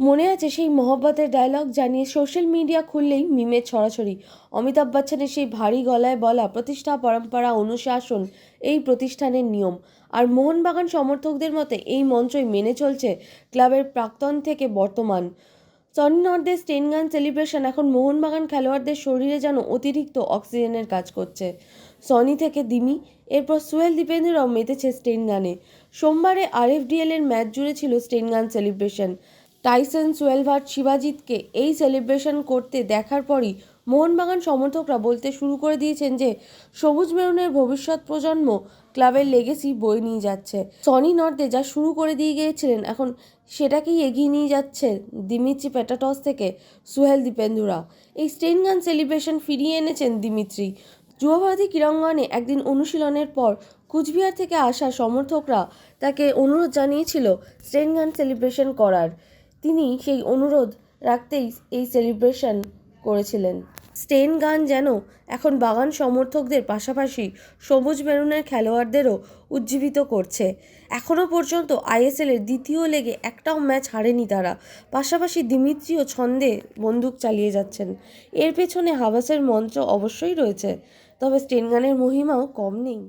মনে আছে সেই মহব্বতের ডায়লগ জানিয়ে সোশ্যাল মিডিয়া খুললেই মিমের ছড়াছড়ি। অমিতাভ বচ্চনের সেই ভারী গলায় বলা প্রতিষ্ঠা পরম্পরা অনুশাসন এই প্রতিষ্ঠানের নিয়ম। আর মোহনবাগান সমর্থকদের মতে এই মঞ্চই মেনে চলছে ক্লাবের প্রাক্তন থেকে বর্তমান। সনি নর্দের স্টেন গান সেলিব্রেশন এখন মোহনবাগান খেলোয়াড়দের শরীরে যেন অতিরিক্ত অক্সিজেনের কাজ করছে। সনি থেকে দিমি, এরপর সুয়েল দীপেন্দ্ররাও মেতেছে স্টেন গানে সোমবারে আরএফডিএল এর ম্যাচ জুড়ে ছিল স্টেন গান সেলিব্রেশন টাইসন সুয়েলভার্ট শিবাজিৎকে এই সেলিব্রেশন করতে দেখার পরই মোহনবাগান সমর্থকরা বলতে শুরু করে দিয়েছেন যে, সবুজ মেরুনের ভবিষ্যৎ প্রজন্ম ক্লাবের লেগেসি বয়ে নিয়ে যাচ্ছে। সনি নর্দে যা শুরু করে দিয়ে গিয়েছিলেন, এখন সেটাকেই এগিয়ে নিয়ে যাচ্ছে দিমিত্রি পেটাটস থেকে সুহেল দীপেন্দুরা এই স্টেন গান সেলিব্রেশন ফিরিয়ে এনেছেন দিমিত্রি। যুবভারতী ক্রীড়াঙ্গনে একদিন অনুশীলনের পর কুচবিহার থেকে আসা সমর্থকরা তাকে অনুরোধ জানিয়েছিল স্টেন গান সেলিব্রেশন করার। তিনি সেই অনুরোধ রাখতেই এই সেলিব্রেশন করেছিলেন। স্টেন গান যেন এখন বাগান সমর্থকদের পাশাপাশি সবুজ মেরুনের খেলোয়াড়দেরও উজ্জীবিত করছে। এখনও পর্যন্ত আইএসএলের দ্বিতীয় লেগে একটাও ম্যাচ হারেনি তারা। পাশাপাশি দিমিত্রিও ছন্দে বন্দুক চালিয়ে যাচ্ছেন। এর পেছনে হাবাসের মঞ্চ অবশ্যই রয়েছে, তবে স্টেন গানের মহিমাও কম নেই।